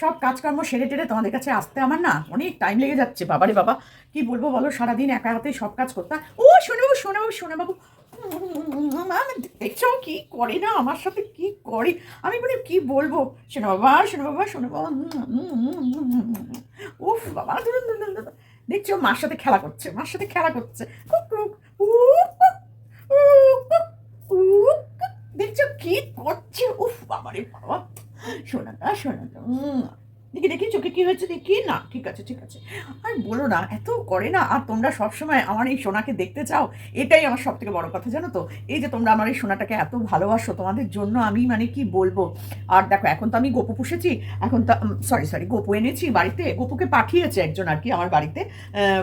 সব কাজকর্ম সেরে টেরে তোমাদের কাছে আসতে আমার না অনেক টাইম লেগে যাচ্ছে। বাবারে বাবা, কি বলব বলো? সারাদিন একা হাতেই সব কাজ করতাম। ও, শোনে বাবু শোনে বাবু। শোনে বাবু দেখছ কি করে না? আমার সাথে কি করে? আমি মানে কি বলব? শোনো বাবা শোনো বাবা শোনো বাবা। উফ, বাবা। দেখছ, মার সাথে খেলা করছে, মার সাথে খেলা করছে। দেখছ কি করছে? উফ, বাবারে বাবা। না উম। দেখি দেখি, চোখে কি হয়েছে, দেখি। না, ঠিক আছে ঠিক আছে। আর বলো না, এত করে না, আর তোমরা সবসময় আমার এই সোনাকে দেখতে চাও, এটাই আমার সব থেকে বড় কথা, জানো তো? এই যে তোমরা আমার এই সোনাটাকে এত ভালোবাসো, তোমাদের জন্য আমি মানে কি বলব? আর দেখো, এখন তো আমি গপু পুষেছি, এখন তো সরি সরি গপু এনেছি বাড়িতে, গপুকে পাঠিয়েছে একজন আর কি আমার বাড়িতে।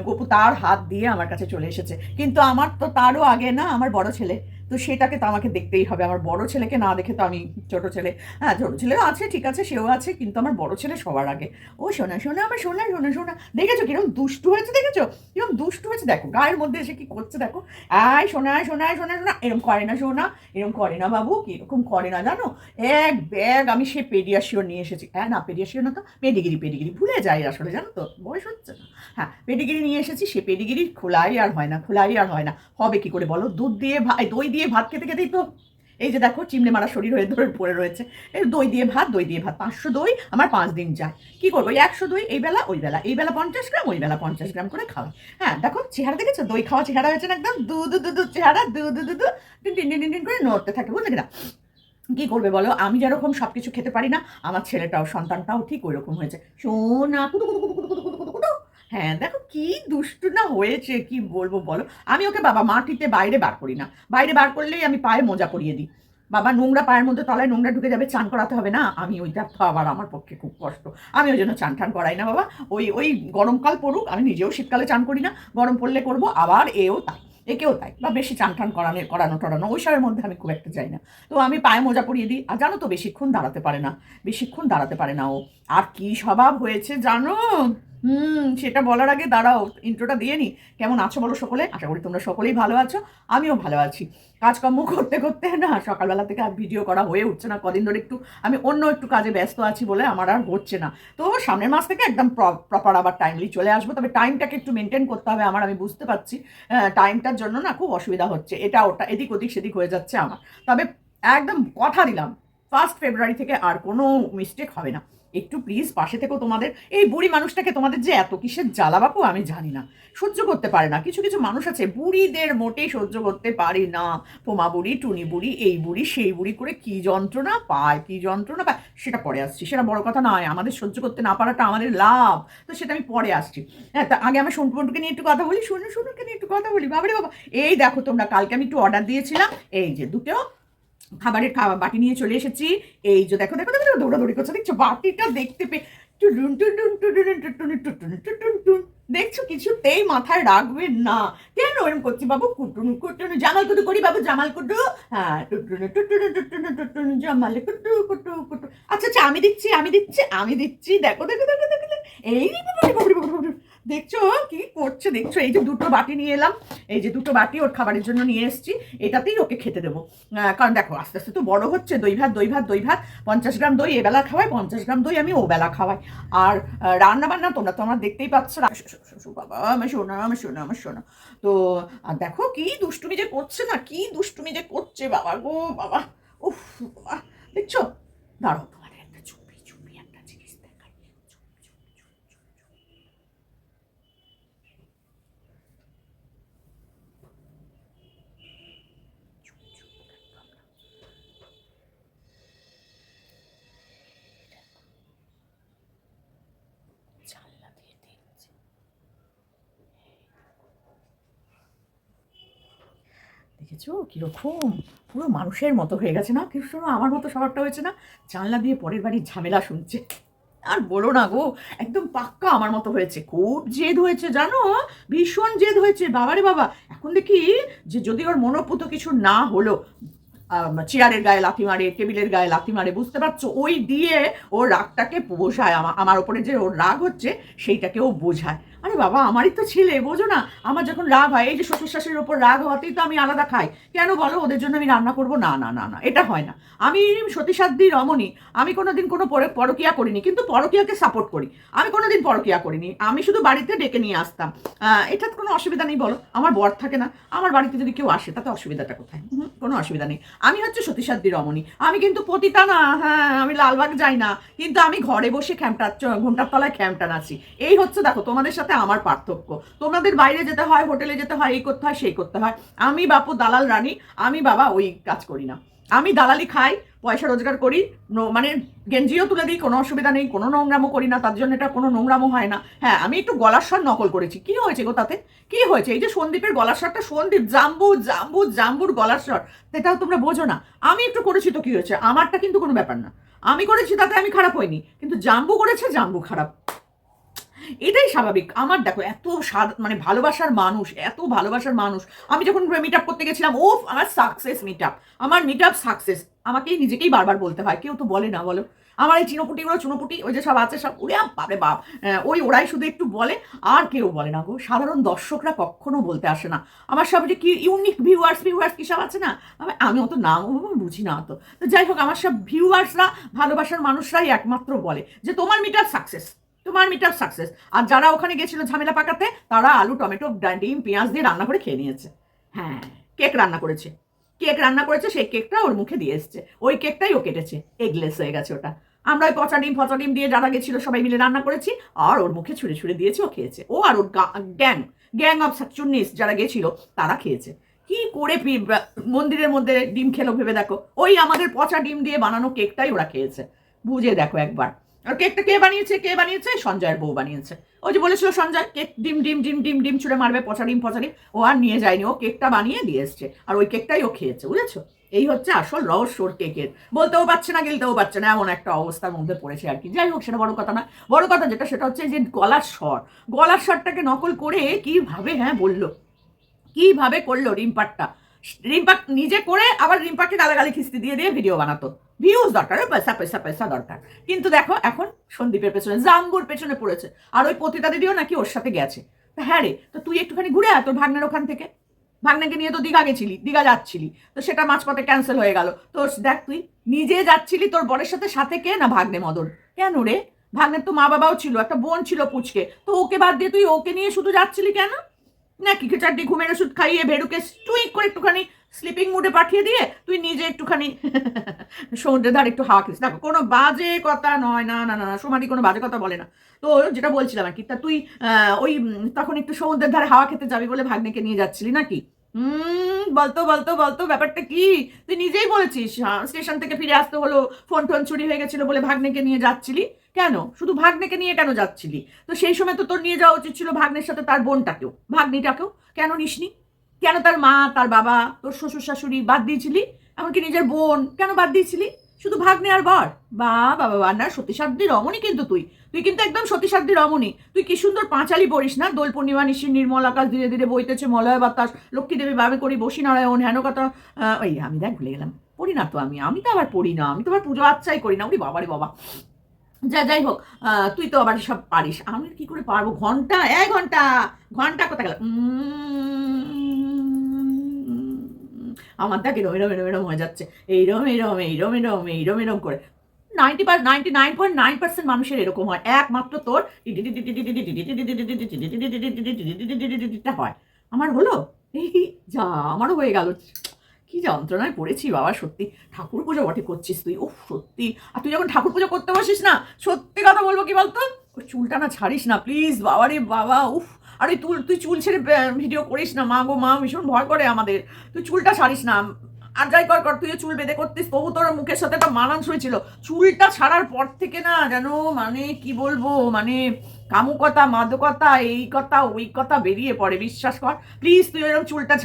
গপু তার হাত দিয়ে আমার কাছে চলে এসেছে। কিন্তু আমার তো তারও আগে না, আমার বড় ছেলে। তো সেটাকে তো আমাকে দেখতেই হবে। আমার বড় ছেলেকে না দেখে তো আমি ছোট ছেলে। হ্যাঁ ছোট ছেলে আছে, ঠিক আছে, সেও আছে, কিন্তু আমার বড় ছেলে সবার আগে। ও শোনা শোনা, আমার শোনা শোনা শোনা। দেখেছ কীরকম দুষ্টু হয়েছে, দেখেছ? কীরকম দুষ্টু হয়েছে, দেখো, গায়ের মধ্যে এসে কি করছে, দেখো। আয়, শোনা শোনা শোনা শোনা এরকম করে না, শোনা এরকম করে না, বাবু, কীরকম করে না, জানো? এক ব্যাগ আমি সে পেডিয়াশিওর নিয়ে এসেছি। হ্যাঁ না পেডিয়াশিওর না তো পেডিগিরি পেডিগিরি ভুলে যাই আসলে, জানো তো, বয়স হচ্ছে না। হ্যাঁ পেডিগিরি নিয়ে এসেছি, সে পেডিগিরি খোলাই আর হয় না, খোলাই আর হয় না। হবে কি করে বলো? দুধ দিয়ে ভাই, দই দিয়ে ভাত খেতে খেতেই তো, এই যে দেখো চিমড়ে মারা শরীর হয়ে ধরে পড়ে রয়েছে। এই দই দিয়ে ভাত, দই দিয়ে ভাত, পাঁচশো দই, আমার পাঁচ দিন যায়। কি করব? একশো দই, এই বেলা, ওই বেলা, এই বেলা পঞ্চাশ গ্রাম, ওই বেলা পঞ্চাশ গ্রাম করে খাওয়া। হ্যাঁ দেখো, চেহারা দেখেছ? দই খাওয়া চেহারা হয়েছে না একদম দু দু দু চেহারা, দু দু দু টিন টিন টিন টিন করে নড়তে থাকে, বুঝলে কিনা? কি করবে বলো? আমি যেরকম সব কিছু খেতে পারি না, আমার ছেলেটাও, সন্তানটাও ঠিক ওই রকম হয়েছে কুটু কুটু কুটু কুটু কুটু হ্যাঁ দেখো কি দুষ্টু না হয়েছে, কি বলব বলো? আমি ওকে বাবা মাটিতে বাইরে বার করি না। বাইরে বার করলেই আমি পায়ে মোজা পরিয়ে দিই। বাবা, নোংরা পায়ের মধ্যে তলায় নোংরা ঢুকে যাবে, চান করাতে হবে না? আমি ওইটা তো আবার আমার পক্ষে খুব কষ্ট। আমি ওই জন্য চান টান করাই না বাবা। ওই ওই গরমকাল পড়ুক, আমি নিজেও শীতকালে চান করি না। গরম পড়লে করব, আবার এও তাই, একেও তাই। বা বেশি চান টান করানো করানো টরানো, ওই সবের মধ্যে আমি খুব একটা যাই না। তো আমি পায়ে মোজা পরিয়ে দিই, আর জানো তো বেশিক্ষণ দাঁড়াতে পারে না, বেশিক্ষণ দাঁড়াতে পারে না ও। আর কি স্বভাব হয়েছে জানো? হুম, সেটা বলার আগে দাঁড়াও ইন্ট্রোটা দিয়ে নি। কেমন আছো বলো সকলে? আশা করি তোমরা সকলেই ভালো আছো, আমিও ভালো আছি। কাজকর্ম করতে করতে না, সকালবেলা থেকে আর ভিডিও করা হয়ে উঠছে না, কদিন ধরে একটু, আমি অন্য একটু কাজে ব্যস্ত আছি বলে আমার আর হচ্ছে না। তো সামনের মাস থেকে একদম প্রপার আবার টাইমলি চলে আসব, তবে টাইমটাকে একটু মেনটেন করতে হবে আমার, আমি বুঝতে পারছি। টাইমটার জন্য না খুব অসুবিধা হচ্ছে, এটা ওটা, এদিক ওদিক সেদিক হয়ে যাচ্ছে আমার। তবে একদম কথা দিলাম ফার্স্ট ফেব্রুয়ারি থেকে আর কোনো মিস্টেক হবে না। একটু প্লিজ পাশে থেকো তোমাদের। এই বুড়ি মানুষটাকে তোমাদের যে এত কিসের জ্বালা বাপু, আমি জানি না। সহ্য করতে পারে না। কিছু কিছু মানুষ আছে, বুড়িদের মোটেই সহ্য করতে পারি না। পোমা বুড়ি, টুনি বুড়ি, এই বুড়ি, সেই বুড়ি করে কি যন্ত্রণা পায়, কি যন্ত্রণা পায়, সেটা পরে আসছি। সেটা বড় কথা নয়, আমাদের সহ্য করতে না পারাটা আমাদের লাভ। তো সেটা আমি পরে আসছি। হ্যাঁ তা আগে আমি সন্টু মন্টুকে নিয়ে একটু কথা বলি, শুনে শুনুকে নিয়ে একটু কথা বলি। বাবারে বাবা, এই দেখো তোমরা, কালকে আমি একটু অর্ডার দিয়েছিলাম। এই যে দুটো খাবারের খাবার বাটি নিয়ে চলে এসেছি। এই যে দেখো দেখো দেখো, দৌড়াদৌড়ি করছে। দেখছ, বাটিটা দেখতে পেয়ে টুন দেখছ, কিছুতেই মাথায় রাখবে না। কেন এরকম করছি বাবু? কুটুন কুটুন, জামাল কুটু, করি বাবু, জামাল কুটু। হ্যাঁ টুটুন টুটুন টুটুন জামাল কুটু কুটু কুটু। আচ্ছা আচ্ছা আমি দিচ্ছি আমি দিচ্ছি আমি দিচ্ছি। দেখো দেখো দেখো দেখো। এই দেখছ কি করছে? দেখছ, এই যে দুটো বাটি নিয়ে এলাম। এই যে দুটো বাটি ওর খাবারের জন্য নিয়ে এসেছি। এটাতেই ওকে খেতে দেবো। কারণ দেখো, আস্তে আস্তে তো বড় হচ্ছে, দই ভাত দই ভাত দই ভাত, পঞ্চাশ গ্রাম দই, এবেলা খাওয়াই, পঞ্চাশ গ্রাম দই আমি ও বেলা খাওয়াই। আর রান্না বান্না তোমরা তো আমার দেখতেই পাচ্ছ। বাবা, আমার শোনা আমার শোনা আমার শোনা তো, আর দেখো কি দুষ্টুমি যে করছে না, কি দুষ্টুমি যে করছে, বাবা গো, বাবা। উফ, বাবা। দেখছ? দাঁড়াও তোমাদের একটা চুপি চুপি একটা জিনিস দেখাই চুপ, চুপ, চুপ, চুপ, চুপ। চুপ, চুপ, একদম না। জানলা দিয়ে দেখছে দেখেছ? কীরকম? পুরো মানুষের মতো হয়ে গেছে না? কিছু আমার মতো স্বভাবটা হয়েছে না? জানলা দিয়ে পরের বাড়ির ঝামেলা শুনছে। আর বলো না গো, একদম পাক্কা আমার মতো হয়েছে। খুব জেদ হয়েছে, জানো? ভীষণ জেদ হয়েছে। বাবারে বাবা, এখন দেখি যে যদি ওর মনোপুত কিছু না হলো চেয়ারের গায়ে লাথি মারে, টেবিলের গায়ে লাথি মারে, বুঝতে পারছ? ওই দিয়ে ওর রাগটাকে বোঝায় আমার আমার ওপরে যে ওর রাগ হচ্ছে সেইটাকে ও বোঝায়। আরে বাবা, আমারই তো ছেলে, বোঝো না। আমার যখন রাগ হয়, এই যে শ্বশুর শাশুড়ির ওপর রাগ হওয়াতেই তো আমি আলাদা খাই। কেন বলো, ওদের জন্য আমি রান্না করব? না না না না, এটা হয় না। আমি সতীসাধ্যী রমণী, আমি কোনো পরে- পরকিয়া করিনি, কিন্তু পরকিয়াকে সাপোর্ট করি। আমি কোনোদিন পরকিয়া করিনি। আমি শুধু বাড়িতে ডেকে নিয়ে আসতাম। এটাতে কোনো অসুবিধা নেই, বলো। আমার বর থাকে না। আমার বাড়িতে যদি কেউ আসে, তাতে অসুবিধাটা কোথায়? কোনো অসুবিধা নেই। আমি হচ্ছে সতীসাধ্যী রমণী। আমি কিন্তু পতিতা না হ্যাঁ আমি লালবাগ যাই না। কিন্তু আমি ঘরে বসে খ্যামটা ঘুমটার তলায় খ্যামটা নাচি। এই হচ্ছে, দেখো, তোমাদের সাথে আমার পার্থক্য। তোমাদের বাইরে যেতে হয়, হোটেলে যেতে হয়, এই করতে হয়, সেই করতে হয়। আমি বাপু দালাল রানী, আমি বাবা ওই কাজ করি না। আমি দালালি খাই, পয়সা রোজগার করি মানে গেঞ্জিও তুলে দিই, কোনো অসুবিধা নেই, কোনো নোংরামো করি না, তার জন্য এটা কোনো নোংরামো হয় না। হ্যাঁ আমি একটু গলার স্বর নকল করেছি। কি হয়েছে গো তাতে? কি হয়েছে? এই যে সন্দীপের গলার স্বরটা, সন্দীপ, জাম্বু জাম্বু, জাম্বুর গলার স্বর সেটাও তোমরা বোঝো না। আমি একটু করেছি তো কি হয়েছে? আমারটা কিন্তু কোনো ব্যাপার না। আমি করেছি তাতে আমি খারাপ হইনি। কিন্তু জাম্বু করেছে, জাম্বু খারাপ। এটাই স্বাভাবিক। আমার দেখো, এত মানে ভালোবাসার মানুষ, এত ভালোবাসার মানুষ। আমি যখন মিট আপ করতে গেছিলাম ও আমার সাকসেস মিট আপ আমার মিট আপ সাকসেস আমাকেই নিজেকেই বারবার বলতে হয়, কেউ তো বলে না, বলো। আমার এই চিনোপুটিগুলো, চুনোপুটি, ওই যে সব আছে, সব ওরে বাপরে বাপ। ওই ওরাই শুধু একটু বলে, আর কেউ বলে না গো। সাধারণ দর্শকরা কখনো বলতে আসে না। আমার সব যে কি ইউনিক ভিউয়ার্স ভিউয়ার্স কি সব আছে না? আমি অত নাম বুঝি না অত তো যাই হোক, আমার সব ভিউয়ার্সরা ভালোবাসার মানুষরাই একমাত্র বলে যে তোমার মিট আপ সাকসেস তোমার মিটার সাকসেস আর যারা ওখানে গেছিল ঝামেলা পাকাতে তারা আলু টমেটো ডিম পেঁয়াজ দিয়ে রান্না করে খেয়ে নিয়েছে। হ্যাঁ। কেক রান্না করেছে। কেক রান্না করেছে সেই কেকটা ওর মুখে দিয়ে এসছে। ওই কেকটাই ও কেটেছে। এগলেস হয়ে গেছে ওটা। আমরা ওই পচা ডিম ফচা ডিম দিয়ে যারা গেছিল সবাই মিলে রান্না করেছি আর ওর মুখে ছুঁড়ে ছুঁড়ে দিয়েছে ও খেয়েছে। ও আর ওর গ্যাং গ্যাং অফ সাকচুন্নিস যারা গেছিল তারা খেয়েছে। কি করে মন্দিরের মধ্যে ডিম খেলো ভেবে দেখো। ওই আমাদের পচা ডিম দিয়ে বানানো কেকটাই ওরা খেয়েছে। বুঝে দেখো একবার। আর কেকটা কে বানিয়েছে কে বানিয়েছে? সঞ্জয়ের বউ বানিয়েছে। ওই যে বলেছিল সঞ্জয়, কেক ডিম ডিম ডিম ডিম ডিম ছুঁড়ে মারবে পচা ডিম পচা ডিম ও আর নিয়ে যায়নি, ও কেকটা বানিয়ে দিয়ে এসছে। আর ওই কেকটাই ও খেয়েছে, বুঝেছ? এই হচ্ছে আসল রহস্য কেকের। বলতেও পারছে না, গেলতেও পারছে না, এমন একটা অবস্থার মধ্যে পড়েছে আর কি। যাই হোক, সেটা বড় কথা না। বড় কথা যেটা, সেটা হচ্ছে যে গলার স্বর। গলার স্বরটাকে নকল করে কীভাবে হ্যাঁ বলল। কীভাবে করল রিম্পারটা রিম্পাক নিজে করে আবার রিম্পাকে গালাগালি খিস্তি দিয়ে দিয়ে ভিডিও বানাতো। ভিউজ দরকার পয়সা পয়সা পয়সা দরকার। কিন্তু দেখো, এখন সন্দীপের পেছনে জাম্বুর পেছনে পড়েছে। আর ওই পতিতা দিদিও নাকি ওর সাথে গেছে। হ্যাঁ রে, তো তুই একটুখানি ঘুরে আয় তোর ভাগ্নের ওখান থেকে। ভাগ্নাকে নিয়ে তো দীঘা গেছিলি, দীঘা যাচ্ছিলি। তো সেটা মাঝপথে ক্যান্সেল হয়ে গেল। তো দেখ তুই, নিজে যাচ্ছিলি তোর বরের সাথে সাথে কে না ভাগ্নে মদন? কেন রে? ভাগ্নের তো মা বাবাও ছিল, একটা বোন ছিল পুচকে। তো ওকে বাদ দিয়ে তুই ওকে নিয়ে শুধু যাচ্ছিলি কেন? নাকি চারটি ঘুমের ওষুধ খাইয়ে ভেরুকে তুই করে একটুখানি স্লিপিং মুডে পাঠিয়ে দিয়ে তুই নিজে একটুখানি সমুদ্রের ধারে একটু হাওয়া খেয়েছিস। দেখো কোনো বাজে কথা নয় না না না না সমাধি কোনো বাজে কথা বলে না। তো যেটা বলছিলাম আর কি তা তুই আহ, ওই তখন একটু সমুদ্রের ধারে হাওয়া খেতে যাবি বলে ভাগ্নেকে নিয়ে যাচ্ছিলি নাকি? হুম, বলতো বলতো বলতো, ব্যাপারটা কি? তুই নিজেই বলেছিস স্টেশন থেকে ফিরে আসতে হলো, ফোন টোন চুরি হয়ে গেছিল বলে ভাগ্নেকে নিয়ে যাচ্ছিলি। কেন? শুধু ভাগ্নেকে নিয়ে কেন যাচ্ছিলি? তো সেই সময় তো তোর নিয়ে যাওয়া উচিত ছিল ভাগ্নের সাথে তার বোনটাকেও, ভাগ্নিটাকেও। কেন নিসনি? কেন তার মা, তার বাবা, তোর শ্বশুর শাশুড়ি বাদ দিয়েছিলি? এমনকি নিজের বোন কেন বাদ দিয়েছিলি? শুধু ভাগ্নে আর বর? বা বাবা বা না সতীসাধ্যী রমণী কিন্তু তুই। তুই কিন্তু একদম সতীসাধ্যী রমণী। তুই কি সুন্দর পাঁচালি পড়িস না? দোল পূর্ণিমা নিশির নির্মল আকাশ, ধীরে ধীরে বইতেছে মলয় বাতাস, লক্ষ্মী দেবী বাবে করি বসি নারায়ণ হেন কথা ওই আমি দেখ, ভুলে গেলাম। পড়ি না তো আমি আমি তো আবার পড়ি না, আমি তো আবার পুজো আচ্ছাই করি না। ওই বাবারে বাবা। যা, যাই হোক তুই তো আবার সব পারিস। আমি কি করে পারব? ঘণ্টা এক ঘণ্টা ঘণ্টা কোথায় গেল? আমার দেখ এরম এরম হয়ে যাচ্ছে এই এইরম এরম এইরম এরম এইরম এরম করে ninety per ninety nine point nine percent মানুষের এরকম হয় একমাত্র তোর হয় আমার হলো এই যা আমারও হয়ে গেল কি যন্ত্রণায় পড়েছি বাবা সত্যি ঠাকুর পুজো বটে করছিস তুই ও সত্যি আর তুই যখন ঠাকুর পুজো করতে বসিস না সত্যি কথা বলব কি বলতো চুলটা না ছাড়িস না প্লিজ বাবা রে বাবা উফ আর তুল, তুই চুল ছেড়ে ভিডিও করিস না, মা গো, মা ভীষণ ভয় করে আমাদের। তুই চুলটা ছাড়িস না। আর যাই কর কর, তুইও চুল বেঁধে করতিস। তবু তোর মুখের সাথে একটা মানানসই ছিল। চুলটা ছাড়ার পর থেকে না যেন মানে কি বলব মানে কামুকতা, মাদকতা, এই কথা, ওই কথা বেরিয়ে পড়ে, বিশ্বাস কর। প্লিজ তুই এরকম চুলটা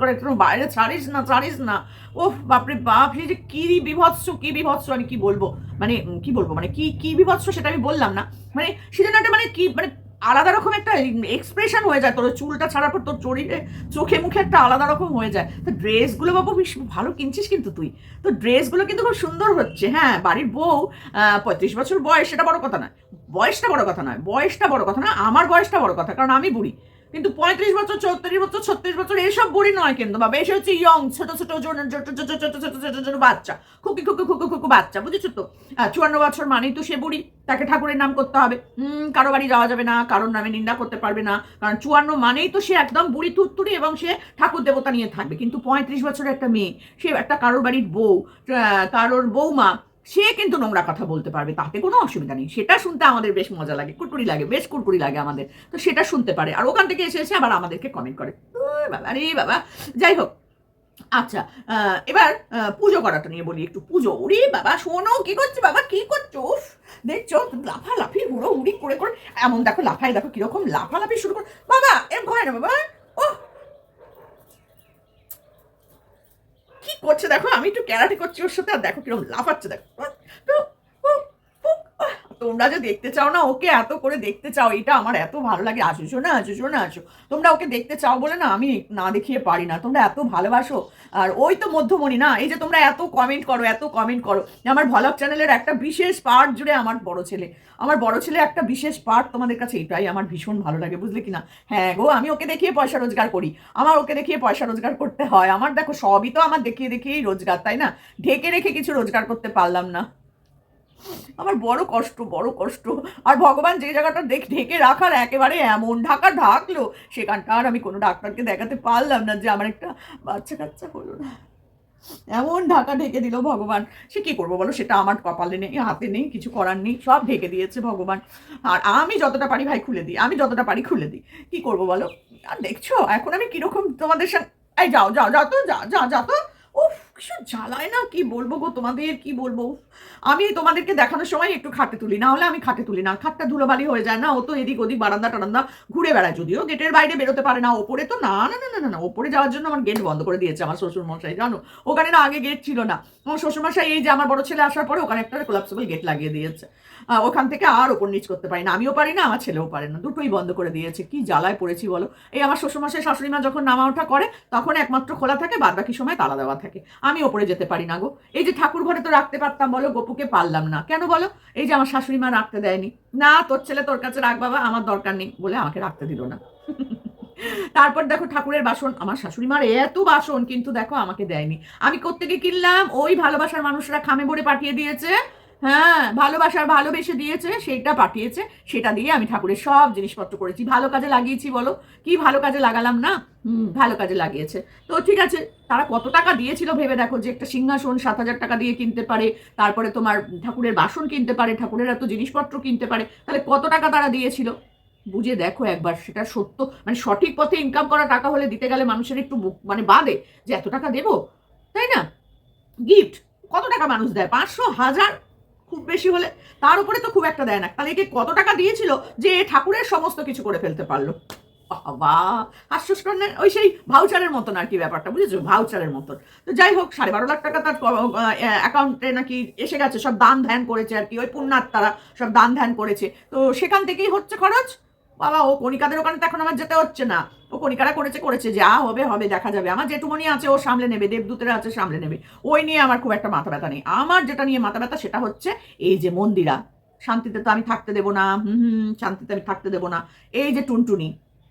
করে একটু বাইরে ছাড়িস না ছাড়িস না। ওহ বাপরে বাপ সে যে কি বিভৎস কি বিভৎস, আমি কি বলব? মানে কি বলব? মানে কি কি বিভৎস সেটা আমি বললাম না। মানে সেজন্য একটা মানে কি মানে আলাদা রকম একটা এক্সপ্রেশন হয়ে যায়। তোর চুলটা ছাড়ার পর তোর শরীরে চোখে মুখে একটা আলাদা রকম হয়ে যায়। তো ড্রেসগুলো বাবু বেশ ভালো কিনছিস কিন্তু তুই। তো ড্রেসগুলো কিন্তু খুব সুন্দর হচ্ছে। হ্যাঁ বাড়ির বউ পঁয়ত্রিশ বছর বয়স, সেটা বড় কথা নয়। বয়সটা বড় কথা নয়। বয়সটা বড় কথা না আমার বয়সটা বড় কথা, কারণ আমি বুড়ি। কিন্তু পঁয়ত্রিশ বছর চৌত্রিশ বছর ছত্রিশ বছর এসব বুড়ি নয় কিন্তু বাবা এসে হচ্ছে ইয়ং ছোট ছোট ছোট ছোট ছোট ছোট ছোট ছোট ছোট বাচ্চা খুকি খুকি খুকি খুকু বাচ্চা বুঝেছ তো চুয়ান্ন বছর মানেই তো সে বুড়ি তাকে ঠাকুরের নাম করতে হবে কারও বাড়ি যাওয়া যাবে না কারোর নামে নিন্দা করতে পারবে না কারণ চুয়ান্ন মানেই তো সে একদম বুড়ি তুত্তুরি এবং সে ঠাকুর দেবতা নিয়ে থাকবে কিন্তু পঁয়ত্রিশ বছরের একটা মেয়ে সে একটা কারোর বাড়ির বউ কারোর বৌমা সে কিন্তু নোংরা কথা বলতে পারবে, তাতে কোনো অসুবিধা নেই। সেটা শুনতে আমাদের বেশ মজা লাগে কুরকুরি লাগে, বেশ কুরকুরি লাগে আমাদের। তো সেটা শুনতে পারে। আর ওখান থেকে এসে এসে আবার আমাদেরকে কমেন্ট করে। বাবা রে বাবা। যাই হোক আচ্ছা এবার পুজো করাটা নিয়ে বলি একটু। পুজো উড়ি বাবা, শোনো, কি করছ বাবা? কি করছ? দেখছ? লাফালাফি হুড়ো উড়ি করে করে। এমন দেখো লাফাই দেখো, কীরকম লাফালাফি শুরু করে। বাবা এরকম হয় না বাবা ও কি করছে দেখো? আমি একটু ক্যারাটে করছি ওর সাথে আর দেখো কীরকম লাফাচ্ছে দেখো। তো, তোমরা যে দেখতে চাও না, ওকে এত করে দেখতে চাও, এটা আমার এত ভালো লাগে। আসো না আসো না আসো। তোমরা ওকে দেখতে চাও বলে না, আমি না দেখিয়ে পারি না। তোমরা এত ভালোবাসো। আর ওই তো মধ্যমণি না, এই যে তোমরা এত কমেন্ট করো, এত কমেন্ট করো। আমার ভ্লগ চ্যানেলের একটা বিশেষ পার্ট জুড়ে আমার বড় ছেলে। আমার বড় ছেলে একটা বিশেষ পার্ট তোমাদের কাছে, এটাই আমার ভীষণ ভালো লাগে, বুঝলে কি না হ্যাঁ গো, আমি ওকে দেখিয়ে পয়সা রোজগার করি। আমার ওকে দেখিয়ে পয়সা রোজগার করতে হয়। আমার দেখো, সবই তো আমার দেখিয়ে দেখিয়েই রোজগার, তাই না? ঢেকে রেখে কিছু রোজগার করতে পারলাম না। আমার বড় কষ্ট বড় কষ্ট। আর ভগবান যে জায়গাটা দেখ, ঢেকে রাখার একেবারে এমন ঢাকা ঢাকলো, সেখানটা আর আমি কোনো ডাক্তারকে দেখাতে পারলাম না যে আমার একটা বাচ্চা কাচ্চা হলো না। এমন ঢাকা ঢেকে দিল ভগবান। সে কি করব বলো? সেটা আমার কপালে নেই, হাতে নেই, কিছু করার নেই, সব ঢেকে দিয়েছে ভগবান। আর আমি যতটা পারি ভাই খুলে দিই, আমি যতটা পারি খুলে দিই। কি করব বলো? আর দেখছ, এখন আমি কীরকম তোমাদের সঙ্গে এই যাও যাও যাও যা যা যা তো। উফ! জ্বালায় না? কি বলব গো তোমাদের? কি বলব? আমি তোমাদেরকে দেখানোর সময় একটু খাটে তুলি, না হলে আমি খাটে তুলি না। খাটটা ধুলোবালি হয়ে যায় না? ও তো এদিক ওদিক বারান্দা টারান্দা ঘুরে বেড়ায়। যদিও গেটের বাইরে বেরোতে পারে না, ওপরে তো না না না না না ওপরে যাওয়ার জন্য আমার গেট বন্ধ করে দিয়েছে আমার শ্বশুর মশাই জানো? ওখানে না আগে গেট ছিল না। আমার শ্বশুর মশাই এই যে আমার বড় ছেলে আসার পরে ওখানে একটা কোলাপসেবল গেট লাগিয়ে দিয়েছে। ওখান থেকে আর ওপর নিচ করতে পারি না। আমিও পারি না, আমার ছেলেও পারে না। দুটোই বন্ধ করে দিয়েছে। কি জ্বালায় পড়েছি বলো? এই আমার শ্বশুরমশাই, শাশুড়ি মা যখন নামা ওঠা করে, তখন একমাত্র খোলা থাকে বাদ বাকি সময় তালা দেওয়া থাকে। আমি ওপরে যেতে পারি না গো। এই যে ঠাকুর ঘরে তো রাখতে পারতাম বলো, গোপুকে পারলাম না। কেন বলো? এই যে আমার শাশুড়ি মা রাখতে দেয়নি। না, তোর ছেলে তোর কাছে রাখ বাবা, আমার দরকার নেই বলে আমাকে রাখতে দিল না। তারপর দেখো ঠাকুরের বাসন, আমার শাশুড়ি মার এত বাসন, কিন্তু দেখো আমাকে দেয়নি। আমি কোত্থেকে কিনলাম? ওই ভালোবাসার মানুষরা খামে ভরে পাঠিয়ে দিয়েছে। হ্যাঁ ভালোবাসার ভালোবেসে দিয়েছে, সেইটা পাঠিয়েছে, সেটা দিয়ে আমি ঠাকুরের সব জিনিসপত্র করেছি। ভালো কাজে লাগিয়েছি বলো? কি ভালো কাজে লাগালাম না? হুম, ভালো কাজে লাগিয়েছে। তো ঠিক আছে, তারা কত টাকা দিয়েছিল ভেবে দেখো? যে একটা সিংহাসন সাত হাজার টাকা দিয়ে কিনতে পারে, তারপরে তোমার ঠাকুরের বাসন কিনতে পারে, ঠাকুরের এত জিনিসপত্র কিনতে পারে, তাহলে কত টাকা তারা দিয়েছিল? বুঝে দেখো একবার, সেটা সত্য। মানে সঠিক পথে ইনকাম করা টাকা হলে দিতে গেলে মানুষের একটু মানে বাদে যে এত টাকা দেবো, তাই না? গিফট কত টাকা মানুষ দেয়? পাঁচশো, হাজার খুব বেশি হলে তার উপরে তো খুব একটা দেয় না। তাহলে একে কত টাকা দিয়েছিল যে ঠাকুরের সমস্ত কিছু করে ফেলতে পারল? বাবা হাস্যস্করণের ওই সেই ভাউচারের মতন আর কি ব্যাপারটা, বুঝেছ? ভাউচারের মতন। তো যাই হোক, সাড়ে বারো লাখ টাকা তার অ্যাকাউন্টে নাকি এসে গেছে, সব দান ধ্যান করেছে আর কি, ওই পুণ্যাত্মারা সব দান ধ্যান করেছে। তো সেখান থেকেই হচ্ছে খরচ? বাবা, ও কণিকাদের ওখানে তো এখন আমার যেতে হচ্ছে না। ও কণিকারা করেছে করেছে, যা হবে হবে, দেখা যাবে। আমার যেটুকুনি আছে, ও সামলে নেবে, দেবদূতেরা আছে, সামলে নেবে। ওই নিয়ে আমার খুব একটা মাথা ব্যথা নেই। আমার যেটা নিয়ে মাথা ব্যথা সেটা হচ্ছে এই যে মন্দিরা। শান্তিতে তো আমি থাকতে দেবো না, হুম হুম, শান্তিতে আমি থাকতে দেবো না। এই যে টুনটুনি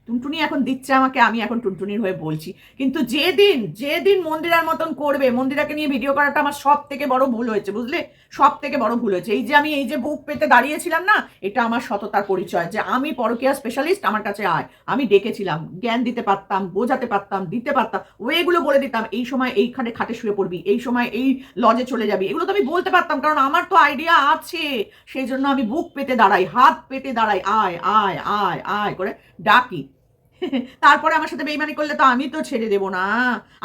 টুনটুনি এখন দিচ্ছে আমাকে, আমি এখন টুনটুনির হয়ে বলছি। কিন্তু যেদিন যেদিন মন্দিরার মতন করবে, মন্দিরাকে নিয়ে ভিডিও করাটা আমার সব থেকে বড় ভুল হয়েছে, বুঝলে? সব থেকে বড় ভুল হয়েছে। এই যে আমি এই যে বুক পেতে দাঁড়িয়েছিলাম না, এটা আমার সততার পরিচয় যে আমি পরকিয়া স্পেশালিস্ট আমার কাছে আয়। আমি ডেকেছিলাম, জ্ঞান দিতে পারতাম, বোঝাতে পারতাম, দিতে পারতাম, ওয়েগুলো বলে দিতাম, এই সময় এইখানে খাটে শুয়ে পড়বি, এই সময় এই লজে চলে যাবি। এগুলো তো আমি বলতে পারতাম, কারণ আমার তো আইডিয়া আছে। সেই জন্য আমি বুক পেতে দাঁড়াই, হাত পেতে দাঁড়াই আয় আয় আয় আয় করে ডাকি। তারপরে আমার সাথে বেইমানি করলে তো আমি তো ছেড়ে দেবো না।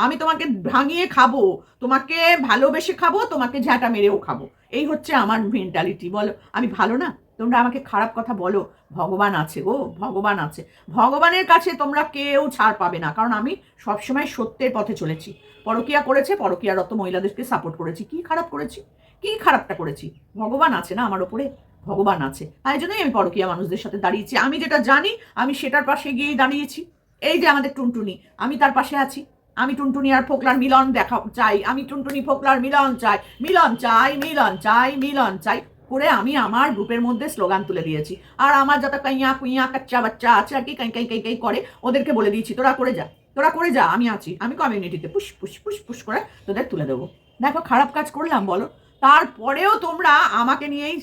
আমি তোমাকে ভাঙিয়ে খাব, তোমাকে ভালোবেসে খাব, তোমাকে ঝাঁটা মেরেও খাব। এই হচ্ছে আমার মেন্টালিটি বলো, আমি ভালো না? তোমরা আমাকে খারাপ কথা বলো। ভগবান আছে গো, ভগবান আছে। ভগবানের কাছে তোমরা কেউ ছাড় পাবে না, কারণ আমি সবসময় সত্যের পথে চলেছি। পরকিয়া করেছে পরকিয়ারত মহিলাদেরকে সাপোর্ট করেছি। কি খারাপ করেছি? কি খারাপটা করেছি? ভগবান আছে না আমার ওপরে? ভগবান আছে। তাই জন্যই আমি পরকীয়া মানুষদের সাথে দাঁড়িয়েছি। আমি যেটা জানি, আমি সেটার পাশে গিয়েই দাঁড়িয়েছি। এই যে আমাদের টুনটুনি, আমি তার পাশে আছি। আমি টুনটুনি আর ফোকলার মিলন দেখা চাই। আমি টুনটুনি, ফোকলার মিলন চাই। মিলন চাই মিলন চাই মিলন চাই করে আমি আমার গ্রুপের মধ্যে স্লোগান তুলে দিয়েছি। আর আমার যত কাইয়া কুইয়া কাচ্চা বাচ্চা আছে আর কি, কাই কাই কাই কাই করে, ওদেরকে বলে দিয়েছি, তোরা করে যা, তোরা করে যা, আমি আছি। আমি কমিউনিটিতে পুশ পুশ পুশ পুশ করে তোদের তুলে দেবো। দেখো, খারাপ কাজ করলাম, বলো। তারপরেও তোমরা আমাকে নিয়েই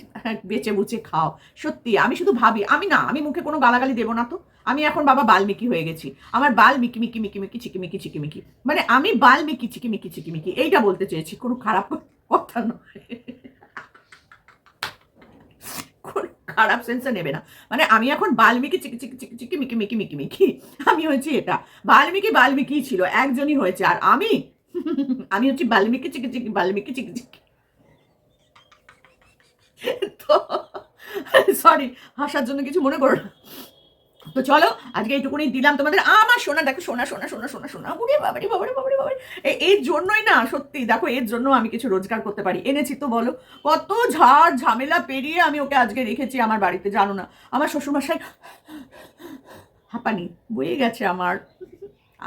বেচে বুচে খাও। সত্যি, আমি শুধু ভাবি, আমি না, আমি মুখে কোনো গালাগালি দেবো না তো। আমি এখন বাবা বাল্মীকি হয়ে গেছি। আমার বাল মিকি মিকি মিকি মিকি চিকিমিকি চিকিমিকি মানে আমি বাল্মীকি চিকিমিকি চিকিমিকি এইটা বলতে চেয়েছি, কোনো খারাপ কথা নয়। খারাপ সেন্সে নেবে না। মানে আমি এখন বাল্মীকি চিকি চিকি চিকি চিকি মিকি মিকি মিকি মিকি, আমি হয়েছি এটা। বাল্মীকি বাল্মীকি ছিল, একজনই হয়েছে। আর আমি আমি হচ্ছি বাল্মীকি চিকি চিকি, বাল্মীকি চিকি চিকি। তো সরি হাসার জন্য কিছু মনে করো না। তো চলো, আজকে এইটুকুনি দিলাম তোমাদের। আমার সোনা, দেখো, সোনা সোনা সোনা সোনা সোনা। বুড়ি বাবারি বাবারি বাবারি বাবারি। এর জন্যই না, সত্যি, দেখো, এর জন্য আমি কিছু রোজগার করতে পারি। এনেছি তো, বলো। কত ঝাড় ঝামেলা পেরিয়ে আমি ওকে আজকে রেখেছি আমার বাড়িতে, জানো না। আমার শ্বশুরমশাই হাঁপানি, বয়ে গেছে আমার।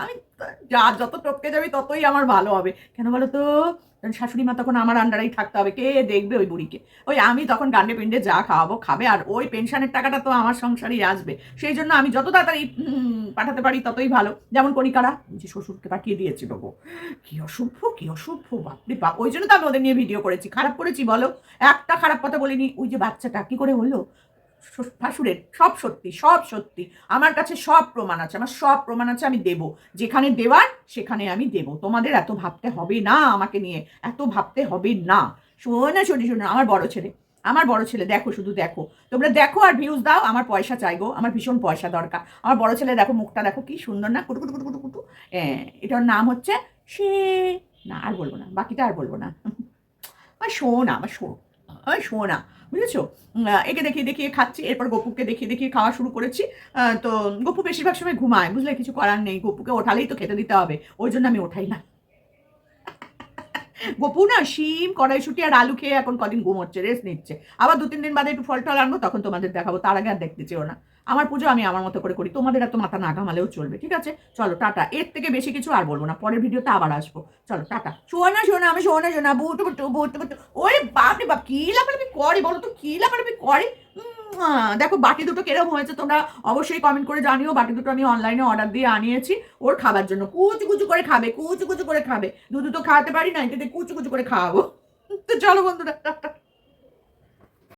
আমি যা যত টপকে যাবে ততই আমার ভালো হবে। কেন বলো তো কারণ শাশুড়ি মা তখন আমার আন্ডারেই থাকতে হবে। কে দেখবে ওই বুড়িকে? ওই আমি তখন গান্ডে পিন্ডে যা খাওয়াবো খাবে, আর ওই পেনশনের টাকাটা তো আমার সংসারেই আসবে। সেই জন্য আমি যত তাড়াতাড়ি পাঠাতে পারি ততই ভালো। যেমন কণিকারা যে শ্বশুরকে পাঠিয়ে দিয়েছিল গো। কি অসভ্য কি অসভ্য বাপরে বাপ। ওই জন্য তো আমি ওদের নিয়ে ভিডিও করেছি। খারাপ করেছি বলো। একটা খারাপ কথা বলিনি। ওই যে বাচ্চাটা, কি করে হলো? শাশুড়ের সব সত্যি সব সত্যি। আমার কাছে সব প্রমাণ আছে, আমার সব প্রমাণ আছে, আমি দেব। যেখানে দেওয়ার, সেখানে আমি দেব। তোমাদের এত ভাবতে হবে না আমাকে নিয়ে, এত ভাবতে হবে না। শোনে শোনে শোনে, আমার বড় ছেলে, আমার বড় ছেলে, দেখো, শুধু দেখো। তোমরা দেখো আর ভিউজ দাও, আমার পয়সা চাইগো আমার ভীষণ পয়সা দরকার। আমার বড় ছেলে, দেখো, মুখটা দেখো, কি সুন্দর না, কুটু কুটু কুটু কুটু এটার নাম হচ্ছে সে, না, আর বলব না, বাকিটা আর বলব না। আমার শোনা আমার শো আমার শোনা। বুঝেছ? একে দেখিয়ে দেখিয়ে খাচ্ছি, এরপর গপুকে দেখিয়ে দেখিয়ে খাওয়া শুরু করেছি। তো গপু বেশিরভাগ সময় ঘুমায়, বুঝলে কিছু করার নেই। গপুকে ওঠালেই তো খেতে দিতে হবে, ওই জন্য আমি ওঠাই না। গপু না শিম, কড়াইশুটি আর আলু খেয়ে এখন কদিন ঘুমোচ্ছে রেস্ট নিচ্ছে। আবার দু তিন দিন বাদে একটু ফল টল আনব, তখন তোমাদের দেখাবো, তার আগে আর দেখতে চেও না। আমার পুজো আমি আমার মতো করে করি। তোমাদের এত মাথা না ঘামালেও চলবে, ঠিক আছে? চলো, টাটা। এর থেকে বেশি কিছু আর বলব না। পরের ভিডিওতে আবার আসব। চলো, টাটা। শোনা শোনা, আমি শোনা শোনা। বুটু বুটু বুটু ওরে বাপ রে বাপ, কি লাফালাফি করে বলো তো? কি লাফালাফি করে? দেখো, বাটি দুটো কীরকম হয়েছে তোমরা অবশ্যই কমেন্ট করে জানিও। বাটি দুটো আমি অনলাইনে অর্ডার দিয়ে আনিয়েছি ওর খাবার জন্য। কুচু কুচু করে খাবে, কুচু কুচু করে খাবে। দুধ তো খাওয়াতে পারি না এটাতে কুচু কুচু করে খাওয়াবো। তো চলো বন্ধুরা